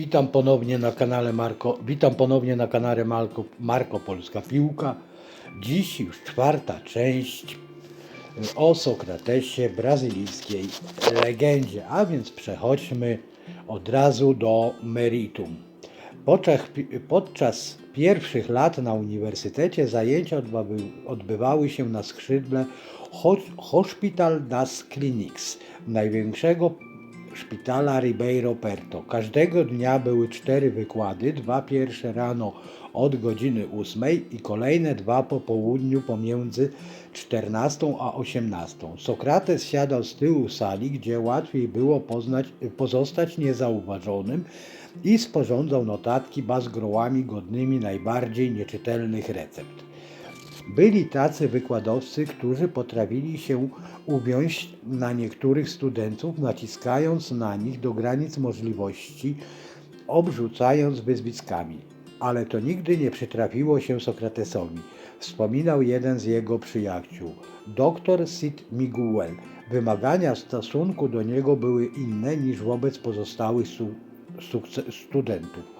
Witam ponownie na kanale Marko, witam ponownie na kanale Marko, Marko Polska Piłka. Dziś już czwarta część o Sokratesie, brazylijskiej legendzie, a więc przechodźmy od razu do meritum. Podczas, podczas pierwszych lat na uniwersytecie zajęcia odbawy- odbywały się na skrzydle Ho- Hospital das Clinics, największego szpitala Ribeiro Perto. Każdego dnia były cztery wykłady, dwa pierwsze rano od godziny 8 i kolejne dwa po południu pomiędzy 14 a 18. Sokrates siadał z tyłu sali, gdzie łatwiej było poznać, pozostać niezauważonym i sporządzał notatki bazgrołami godnymi najbardziej nieczytelnych recept. Byli tacy wykładowcy, którzy potrafili się uwiąść na niektórych studentów, naciskając na nich do granic możliwości, obrzucając wyzwiskami. Ale to nigdy nie przytrafiło się Sokratesowi. Wspominał jeden z jego przyjaciół, dr Sid Miguel. Wymagania w stosunku do niego były inne niż wobec pozostałych studentów.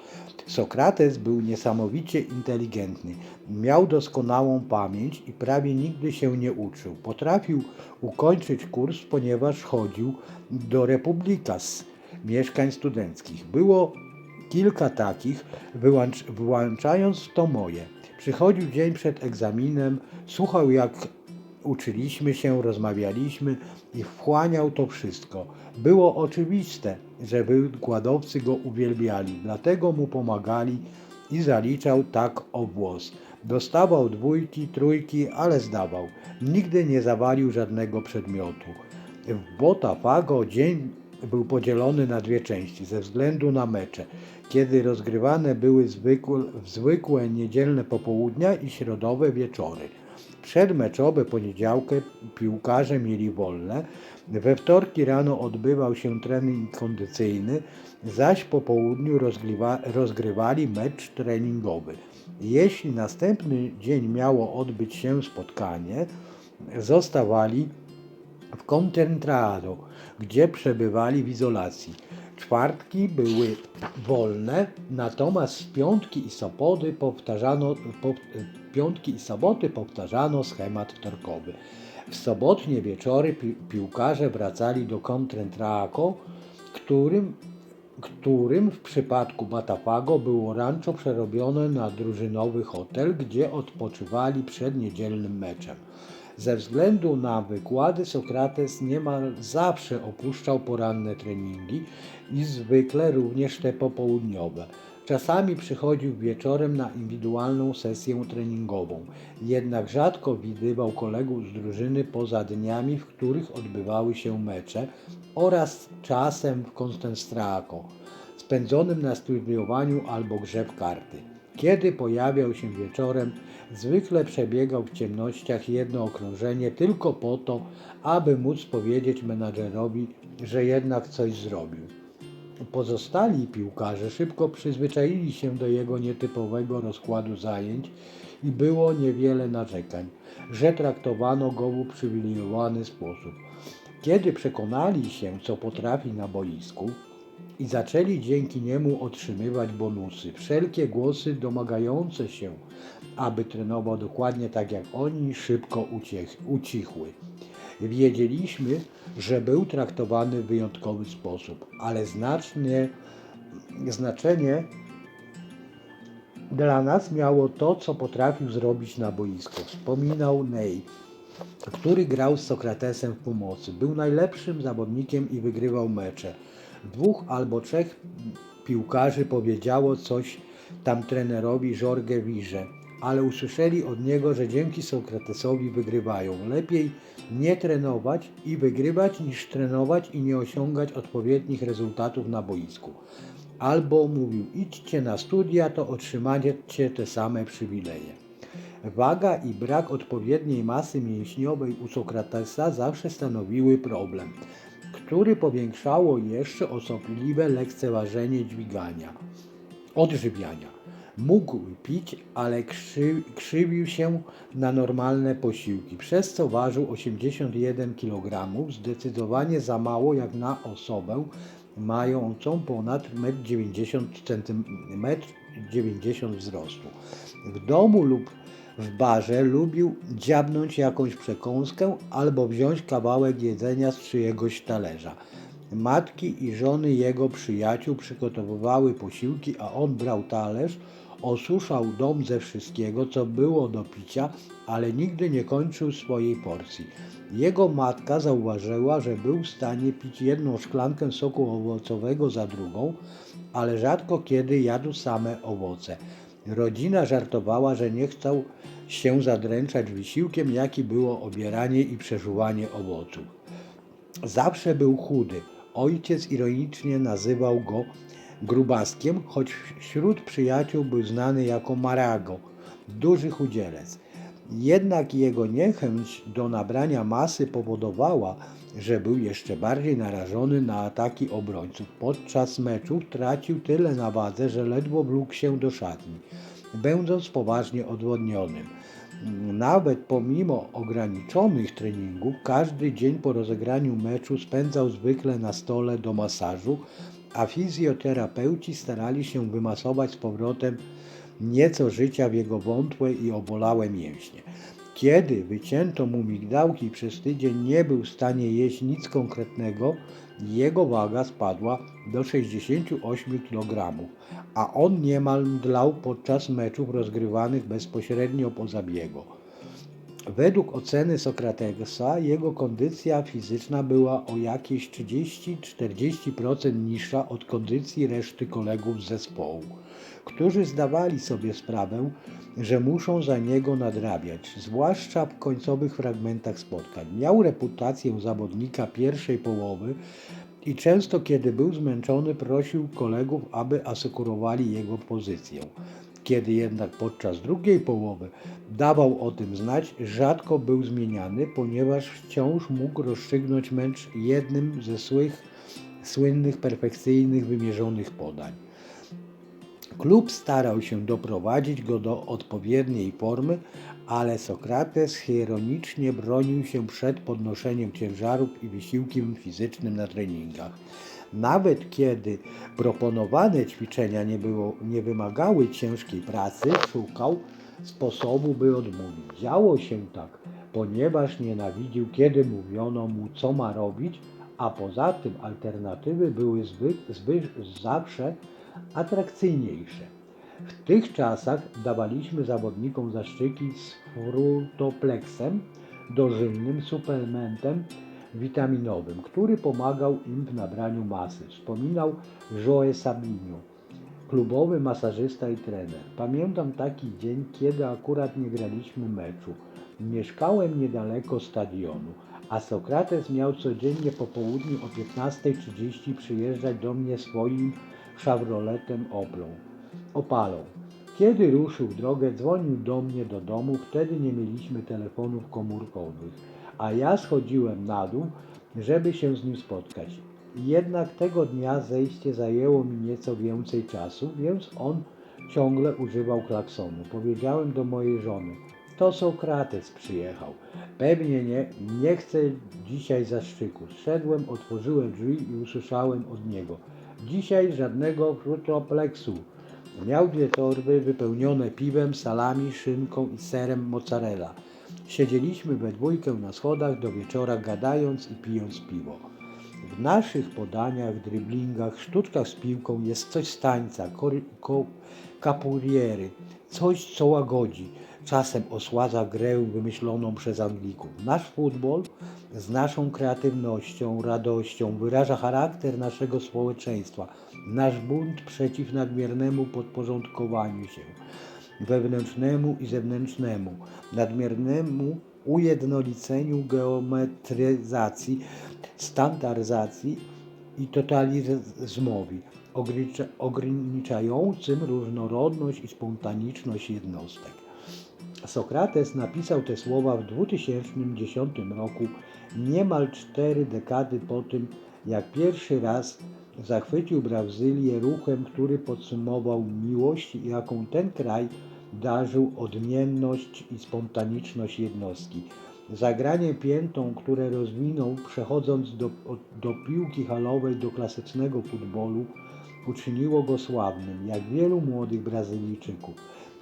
Sokrates był niesamowicie inteligentny, miał doskonałą pamięć i prawie nigdy się nie uczył. Potrafił ukończyć kurs, ponieważ chodził do Republikas, mieszkań studenckich. Było kilka takich, wyłącz, wyłączając to moje. Przychodził dzień przed egzaminem, słuchał jak uczyliśmy się, rozmawialiśmy i wchłaniał to wszystko. Było oczywiste, że wykładowcy go uwielbiali, dlatego mu pomagali i zaliczał tak o włos. Dostawał dwójki, trójki, ale zdawał. Nigdy nie zawalił żadnego przedmiotu. W Botafogo dzień był podzielony na dwie części ze względu na mecze, kiedy rozgrywane były zwykłe, zwykłe niedzielne popołudnia i środowe wieczory. Przedmeczowe poniedziałkę piłkarze mieli wolne, we wtorki rano odbywał się trening kondycyjny, zaś po południu rozgrywa, rozgrywali mecz treningowy. Jeśli następny dzień miało odbyć się spotkanie, zostawali w Concentrado, gdzie przebywali w izolacji. Czwartki były wolne, natomiast piątki i soboty powtarzano, po, piątki i soboty powtarzano schemat wtorkowy. W sobotnie wieczory pi, piłkarze wracali do Concentraco, którym, którym w przypadku Botafogo było rancho przerobione na drużynowy hotel, gdzie odpoczywali przed niedzielnym meczem. Ze względu na wykłady Sokrates niemal zawsze opuszczał poranne treningi i zwykle również te popołudniowe. Czasami przychodził wieczorem na indywidualną sesję treningową, jednak rzadko widywał kolegów z drużyny poza dniami, w których odbywały się mecze oraz czasem w Konstanstraco, spędzonym na studiowaniu albo grze w karty. Kiedy pojawiał się wieczorem, zwykle przebiegał w ciemnościach jedno okrążenie tylko po to, aby móc powiedzieć menadżerowi, że jednak coś zrobił. Pozostali piłkarze szybko przyzwyczaili się do jego nietypowego rozkładu zajęć i było niewiele narzekań, że traktowano go w uprzywilejowany sposób. Kiedy przekonali się, co potrafi na boisku, i zaczęli dzięki niemu otrzymywać bonusy. Wszelkie głosy domagające się, aby trenował dokładnie tak jak oni, szybko ucichły. Wiedzieliśmy, że był traktowany w wyjątkowy sposób, ale znacznie, znaczenie dla nas miało to, co potrafił zrobić na boisku. Wspominał Ney który grał z Sokratesem w pomocy. Był najlepszym zawodnikiem i wygrywał mecze. Dwóch albo trzech piłkarzy powiedziało coś tam trenerowi Jorge Wirze, ale usłyszeli od niego, że dzięki Sokratesowi wygrywają. Lepiej nie trenować i wygrywać niż trenować i nie osiągać odpowiednich rezultatów na boisku. Albo mówił, idźcie na studia, to otrzymacie te same przywileje. Waga i brak odpowiedniej masy mięśniowej u Sokratesa zawsze stanowiły problem, który powiększało jeszcze osobliwe lekceważenie dźwigania, odżywiania. Mógł pić, ale krzy, krzywił się na normalne posiłki, przez co ważył 81 kg, zdecydowanie za mało jak na osobę mającą ponad 1,90 cm, 1,90 m wzrostu. W domu lub w barze lubił dziabnąć jakąś przekąskę albo wziąć kawałek jedzenia z czyjegoś talerza. Matki i żony jego przyjaciół przygotowywały posiłki, a on brał talerz, osuszał dom ze wszystkiego, co było do picia, ale nigdy nie kończył swojej porcji. Jego matka zauważyła, że był w stanie pić jedną szklankę soku owocowego za drugą, ale rzadko kiedy jadł same owoce. Rodzina żartowała, że nie chcą się zadręczać wysiłkiem, jaki było obieranie i przeżuwanie owoców. Zawsze był chudy. Ojciec ironicznie nazywał go grubaskiem, choć wśród przyjaciół był znany jako Marago, duży chudzielec. Jednak jego niechęć do nabrania masy powodowała, że był jeszcze bardziej narażony na ataki obrońców. Podczas meczów tracił tyle na wadze, że ledwo wlókł się do szatni, będąc poważnie odwodnionym. Nawet pomimo ograniczonych treningów, każdy dzień po rozegraniu meczu spędzał zwykle na stole do masażu, a fizjoterapeuci starali się wymasować z powrotem nieco życia w jego wątłe i obolałe mięśnie. Kiedy wycięto mu migdałki przez tydzień nie był w stanie jeść nic konkretnego, jego waga spadła do 68 kg, a on niemal mdlał podczas meczów rozgrywanych bezpośrednio po zabiegu. Według oceny Sokratesa jego kondycja fizyczna była o jakieś 30-40% niższa od kondycji reszty kolegów z zespołu, którzy zdawali sobie sprawę, że muszą za niego nadrabiać, zwłaszcza w końcowych fragmentach spotkań. Miał reputację zawodnika pierwszej połowy i często kiedy był zmęczony prosił kolegów, aby asekurowali jego pozycję. Kiedy jednak podczas drugiej połowy dawał o tym znać, rzadko był zmieniany, ponieważ wciąż mógł rozstrzygnąć mecz jednym ze swych słynnych, perfekcyjnych, wymierzonych podań. Klub starał się doprowadzić go do odpowiedniej formy, ale Sokrates ironicznie bronił się przed podnoszeniem ciężarów i wysiłkiem fizycznym na treningach. Nawet kiedy proponowane ćwiczenia nie, było, nie wymagały ciężkiej pracy, szukał sposobu, by odmówić. Działo się tak, ponieważ nienawidził, kiedy mówiono mu, co ma robić, a poza tym alternatywy były zawsze atrakcyjniejsze. W tych czasach dawaliśmy zawodnikom zaszczyki z frutopleksem, dożylnym suplementem witaminowym, który pomagał im w nabraniu masy. Wspominał Joe Sabinio, klubowy masażysta i trener. Pamiętam taki dzień, kiedy akurat nie graliśmy meczu. Mieszkałem niedaleko stadionu, a Sokrates miał codziennie po południu o 15.30 przyjeżdżać do mnie swoim Chevroletem Oplą, Opalą. Kiedy ruszył drogę, dzwonił do mnie do domu, wtedy nie mieliśmy telefonów komórkowych, a ja schodziłem na dół, żeby się z nim spotkać. Jednak tego dnia zejście zajęło mi nieco więcej czasu, więc on ciągle używał klaksonu. Powiedziałem do mojej żony, to Sokrates przyjechał. Pewnie nie, nie chcę dzisiaj zaszczyku. Szedłem, otworzyłem drzwi i usłyszałem od niego. Dzisiaj żadnego frutopleksu. Miał dwie torby wypełnione piwem, salami, szynką i serem mozzarella. Siedzieliśmy we dwójkę na schodach do wieczora gadając i pijąc piwo. W naszych podaniach, driblingach, sztuczkach z piłką jest coś z tańca, capuriery, coś co łagodzi, czasem osładza grę wymyśloną przez Anglików. Nasz futbol z naszą kreatywnością, radością wyraża charakter naszego społeczeństwa, nasz bunt przeciw nadmiernemu podporządkowaniu się wewnętrznemu i zewnętrznemu, nadmiernemu ujednoliceniu geometryzacji, standaryzacji i totalizmowi, ogranicza- ograniczającym różnorodność i spontaniczność jednostek. Sokrates napisał te słowa w 2010 roku, niemal cztery dekady po tym, jak pierwszy raz zachwycił Brazylię ruchem, który podsumował miłość, jaką ten kraj darzył odmienność i spontaniczność jednostki. Zagranie piętą, które rozwinął przechodząc do, do piłki halowej, do klasycznego futbolu, uczyniło go sławnym, jak wielu młodych Brazylijczyków.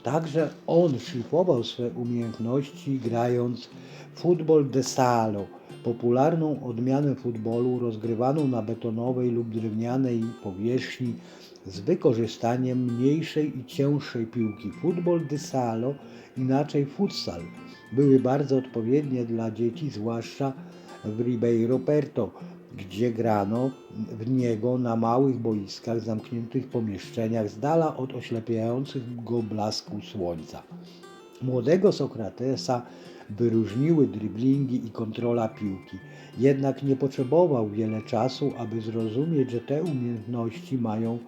Także on szlifował swe umiejętności grając futbol de salo, popularną odmianę futbolu rozgrywaną na betonowej lub drewnianej powierzchni z wykorzystaniem mniejszej i cięższej piłki. Futbol de salo, inaczej futsal, były bardzo odpowiednie dla dzieci, zwłaszcza w Ribeiro Perto, gdzie grano w niego na małych boiskach, zamkniętych pomieszczeniach z dala od oślepiającego blasku słońca. Młodego Sokratesa wyróżniły driblingi i kontrola piłki. Jednak nie potrzebował wiele czasu, aby zrozumieć, że te umiejętności mają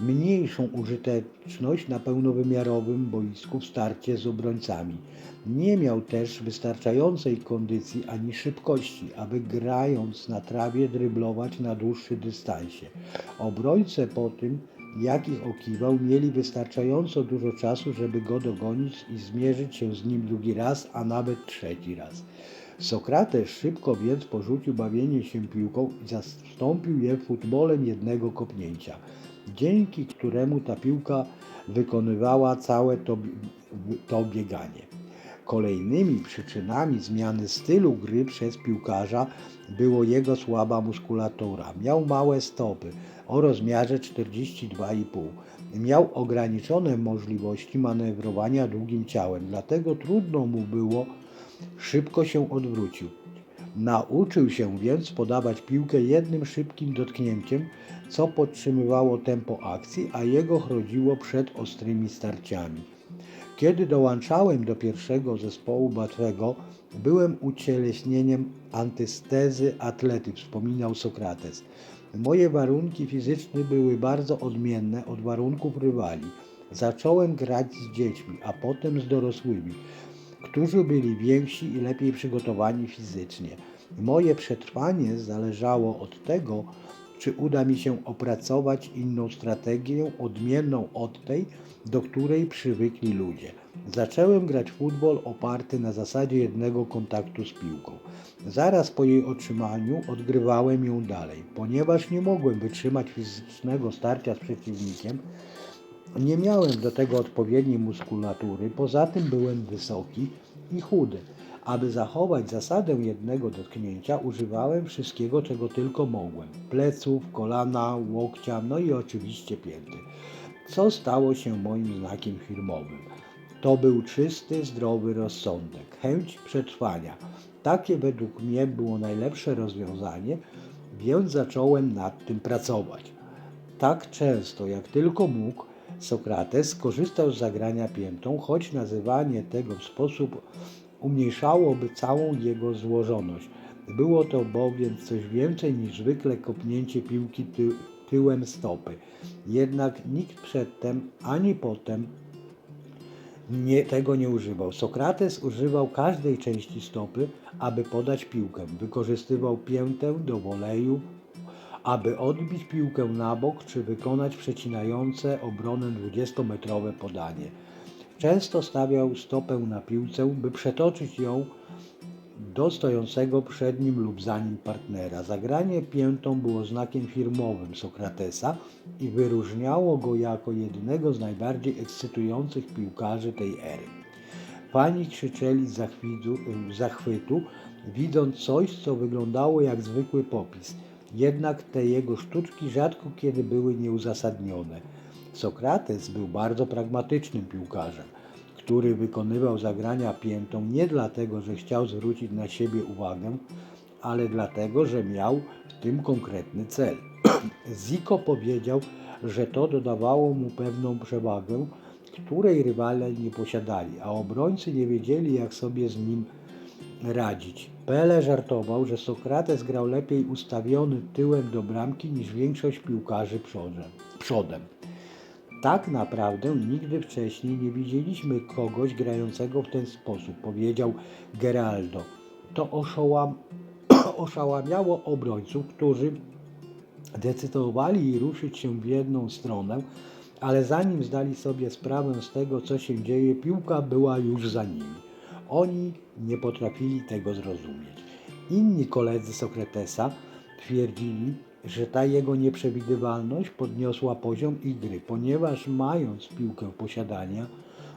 mniejszą użyteczność na pełnowymiarowym boisku w starcie z obrońcami. Nie miał też wystarczającej kondycji ani szybkości, aby grając na trawie dryblować na dłuższy dystansie. Obrońcy po tym, jak ich okiwał, mieli wystarczająco dużo czasu, żeby go dogonić i zmierzyć się z nim drugi raz, a nawet trzeci raz. Sokrates szybko więc porzucił bawienie się piłką i zastąpił je futbolem jednego kopnięcia, dzięki któremu ta piłka wykonywała całe to, to bieganie. Kolejnymi przyczynami zmiany stylu gry przez piłkarza było jego słaba muskulatura. Miał małe stopy o rozmiarze 42,5. Miał ograniczone możliwości manewrowania długim ciałem, dlatego trudno mu było szybko się odwrócił. Nauczył się więc podawać piłkę jednym szybkim dotknięciem, co podtrzymywało tempo akcji, a jego chroniło przed ostrymi starciami. Kiedy dołączałem do pierwszego zespołu Batwego, byłem ucieleśnieniem antystezy atlety, wspominał Sokrates. Moje warunki fizyczne były bardzo odmienne od warunków rywali. Zacząłem grać z dziećmi, a potem z dorosłymi, którzy byli więksi i lepiej przygotowani fizycznie. Moje przetrwanie zależało od tego, czy uda mi się opracować inną strategię odmienną od tej, do której przywykli ludzie. Zacząłem grać futbol oparty na zasadzie jednego kontaktu z piłką. Zaraz po jej otrzymaniu odgrywałem ją dalej. Ponieważ nie mogłem wytrzymać fizycznego starcia z przeciwnikiem, nie miałem do tego odpowiedniej muskulatury, poza tym byłem wysoki i chudy. Aby zachować zasadę jednego dotknięcia, używałem wszystkiego, czego tylko mogłem: pleców, kolana, łokcia, no i oczywiście pięty. Co stało się moim znakiem firmowym? To był czysty, zdrowy rozsądek, chęć przetrwania. Takie według mnie było najlepsze rozwiązanie, więc zacząłem nad tym pracować. Tak często jak tylko mógł, Sokrates korzystał z zagrania piętą, choć nazywanie tego w sposób umniejszałoby całą jego złożoność. Było to bowiem coś więcej niż zwykle kopnięcie piłki ty tyłem stopy. Jednak nikt przedtem ani potem nie, tego nie używał. Sokrates używał każdej części stopy, aby podać piłkę. Wykorzystywał piętę do woleju, aby odbić piłkę na bok czy wykonać przecinające obronę 20-metrowe podanie. Często stawiał stopę na piłce, by przetoczyć ją do stojącego przed nim lub za nim partnera. Zagranie piętą było znakiem firmowym Sokratesa i wyróżniało go jako jednego z najbardziej ekscytujących piłkarzy tej ery. Fani krzyczeli z zachwytu, widząc coś, co wyglądało jak zwykły popis. Jednak te jego sztuczki rzadko kiedy były nieuzasadnione. Sokrates był bardzo pragmatycznym piłkarzem, który wykonywał zagrania piętą nie dlatego, że chciał zwrócić na siebie uwagę, ale dlatego, że miał w tym konkretny cel. Ziko powiedział, że to dodawało mu pewną przewagę, której rywale nie posiadali, a obrońcy nie wiedzieli, jak sobie z nim radzić. Pele żartował, że Sokrates grał lepiej ustawiony tyłem do bramki niż większość piłkarzy przodem. przodem. Tak naprawdę nigdy wcześniej nie widzieliśmy kogoś grającego w ten sposób, powiedział Geraldo. To oszołam, oszałamiało obrońców, którzy decydowali ruszyć się w jedną stronę, ale zanim zdali sobie sprawę z tego, co się dzieje, piłka była już za nimi. Oni nie potrafili tego zrozumieć. Inni koledzy Sokratesa twierdzili, że ta jego nieprzewidywalność podniosła poziom ich gry, ponieważ mając piłkę posiadania,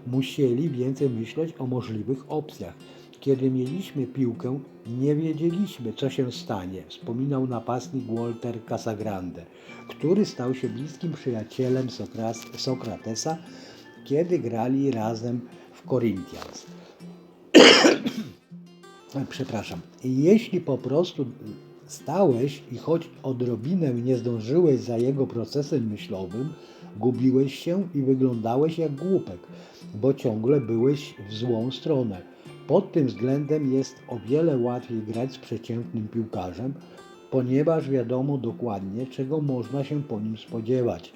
musieli więcej myśleć o możliwych opcjach. Kiedy mieliśmy piłkę, nie wiedzieliśmy, co się stanie, wspominał napastnik Walter Casagrande, który stał się bliskim przyjacielem Sokratesa, kiedy grali razem w Corinthians. Przepraszam. Jeśli po prostu stałeś i choć odrobinę nie zdążyłeś za jego procesem myślowym, gubiłeś się i wyglądałeś jak głupek, bo ciągle byłeś w złą stronę. Pod tym względem jest o wiele łatwiej grać z przeciętnym piłkarzem, ponieważ wiadomo dokładnie, czego można się po nim spodziewać.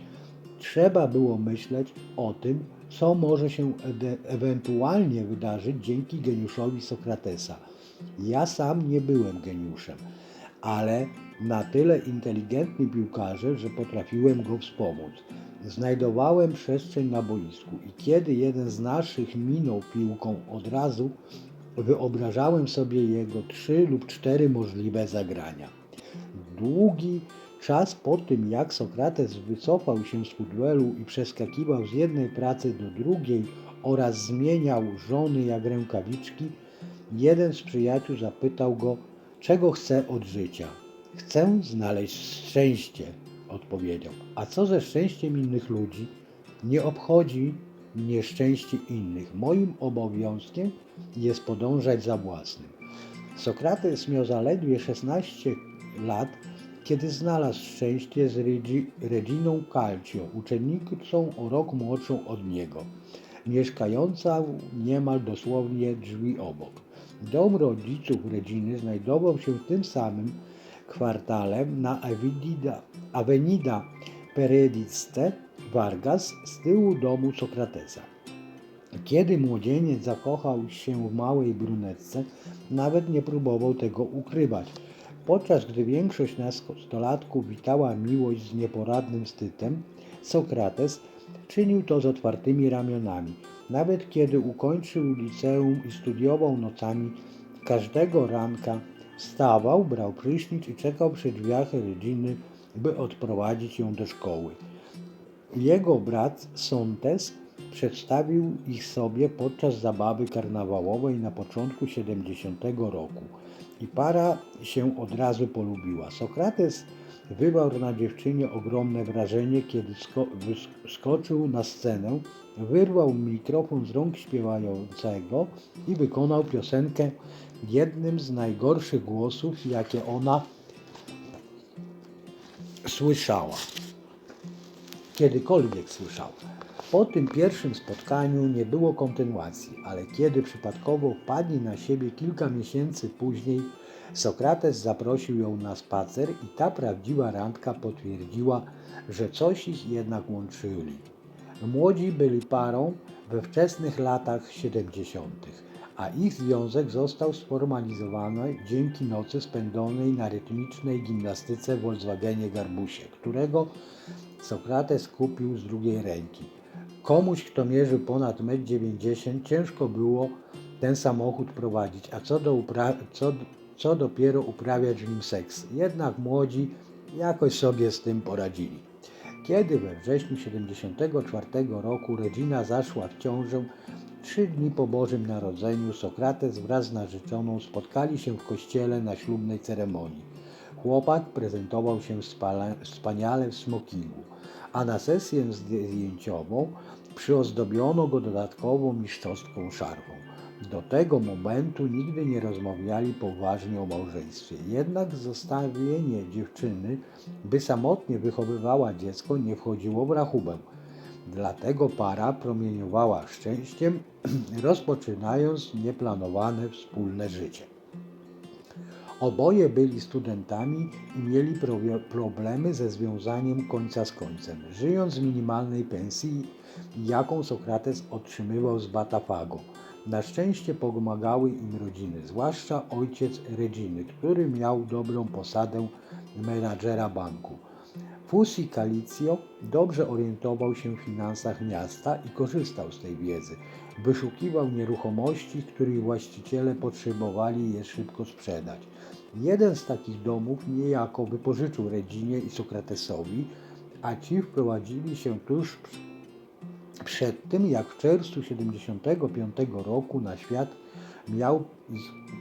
Trzeba było myśleć o tym, co może się ewentualnie wydarzyć dzięki geniuszowi Sokratesa. Ja sam nie byłem geniuszem, ale na tyle inteligentny piłkarzem, że potrafiłem go wspomóc. Znajdowałem przestrzeń na boisku i kiedy jeden z naszych minął piłką od razu, wyobrażałem sobie jego trzy lub cztery możliwe zagrania. Długi czas po tym, jak Sokrates wycofał się z futbolu i przeskakiwał z jednej pracy do drugiej oraz zmieniał żony jak rękawiczki, jeden z przyjaciół zapytał go, czego chce od życia. Chcę znaleźć szczęście, odpowiedział. A co ze szczęściem innych ludzi? Nie obchodzi mnie szczęście innych. Moim obowiązkiem jest podążać za własnym. Sokrates miał zaledwie 16 lat, kiedy znalazł szczęście z Regi- Reginą Calcio, uczennicą o rok młodszą od niego, mieszkająca niemal dosłownie drzwi obok. Dom rodziców Reginy znajdował się w tym samym kwartale na Avenida, Avenida Vargas z tyłu domu Sokratesa. Kiedy młodzieniec zakochał się w małej brunetce, nawet nie próbował tego ukrywać. Podczas gdy większość nastolatków witała miłość z nieporadnym wstydem, Sokrates czynił to z otwartymi ramionami. Nawet kiedy ukończył liceum i studiował nocami, każdego ranka wstawał, brał prysznic i czekał przy drzwiach rodziny, by odprowadzić ją do szkoły. Jego brat Sontes przedstawił ich sobie podczas zabawy karnawałowej na początku 70 roku i para się od razu polubiła. Sokrates wywarł na dziewczynie ogromne wrażenie, kiedy sko- wyskoczył na scenę, wyrwał mikrofon z rąk śpiewającego i wykonał piosenkę jednym z najgorszych głosów, jakie ona słyszała kiedykolwiek słyszał. Po tym pierwszym spotkaniu nie było kontynuacji, ale kiedy przypadkowo wpadli na siebie kilka miesięcy później, Sokrates zaprosił ją na spacer i ta prawdziwa randka potwierdziła, że coś ich jednak łączyli. Młodzi byli parą we wczesnych latach 70., a ich związek został sformalizowany dzięki nocy spędzonej na rytmicznej gimnastyce w Volkswagenie Garbusie, którego Sokrates kupił z drugiej ręki. Komuś, kto mierzył ponad 1,90 m, ciężko było ten samochód prowadzić, a co, do upra- co, co dopiero uprawiać nim seks. Jednak młodzi jakoś sobie z tym poradzili. Kiedy we wrześniu 74 roku Regina zaszła w ciążę, trzy dni po Bożym Narodzeniu Sokrates wraz z narzeczoną spotkali się w kościele na ślubnej ceremonii. Chłopak prezentował się wspaniale w smokingu, a na sesję zdjęciową przyozdobiono go dodatkową mistrzowską szarfą. Do tego momentu nigdy nie rozmawiali poważnie o małżeństwie. Jednak zostawienie dziewczyny, by samotnie wychowywała dziecko, nie wchodziło w rachubę. Dlatego para promieniowała szczęściem, rozpoczynając nieplanowane wspólne życie. Oboje byli studentami i mieli problemy ze związaniem końca z końcem, żyjąc z minimalnej pensji, jaką Sokrates otrzymywał z Batafago. Na szczęście pomagały im rodziny, zwłaszcza ojciec Reginy, który miał dobrą posadę menadżera banku. Fusi Calicjo dobrze orientował się w finansach miasta i korzystał z tej wiedzy. Wyszukiwał nieruchomości, których właściciele potrzebowali je szybko sprzedać. Jeden z takich domów niejako wypożyczył Reginie i Sokratesowi, a ci wprowadzili się tuż przed tym, jak w czerwcu 75 roku na świat miał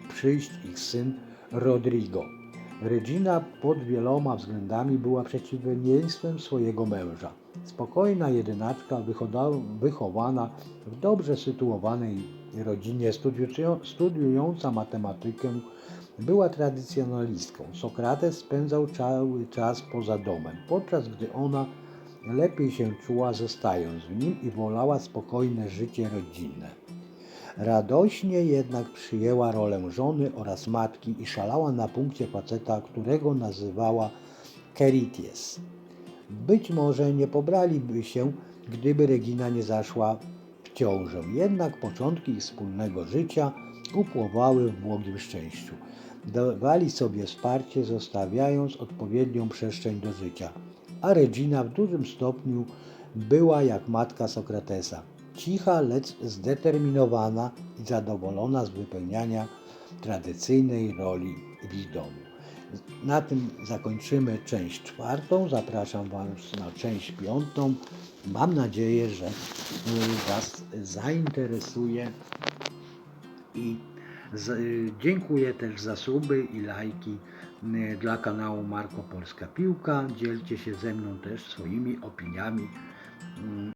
przyjść ich syn Rodrigo. Regina pod wieloma względami była przeciwieństwem swojego męża. Spokojna jedynaczka, wychowana w dobrze sytuowanej rodzinie, studiują- studiująca matematykę, była tradycjonalistką. Sokrates spędzał cały czas poza domem, podczas gdy ona lepiej się czuła zostając w nim i wolała spokojne życie rodzinne. Radośnie jednak przyjęła rolę żony oraz matki i szalała na punkcie faceta, którego nazywała Kerities. Być może nie pobraliby się, gdyby Regina nie zaszła w ciążę, jednak początki ich wspólnego życia upływały w błogim szczęściu. Dawali sobie wsparcie, zostawiając odpowiednią przestrzeń do życia. A Regina w dużym stopniu była jak matka Sokratesa. Cicha, lecz zdeterminowana i zadowolona z wypełniania tradycyjnej roli w ich domu. Na tym zakończymy część czwartą. Zapraszam Was na część piątą. Mam nadzieję, że Was zainteresuje i dziękuję też za suby i lajki dla kanału Marko Polska Piłka. Dzielcie się ze mną też swoimi opiniami. Mm,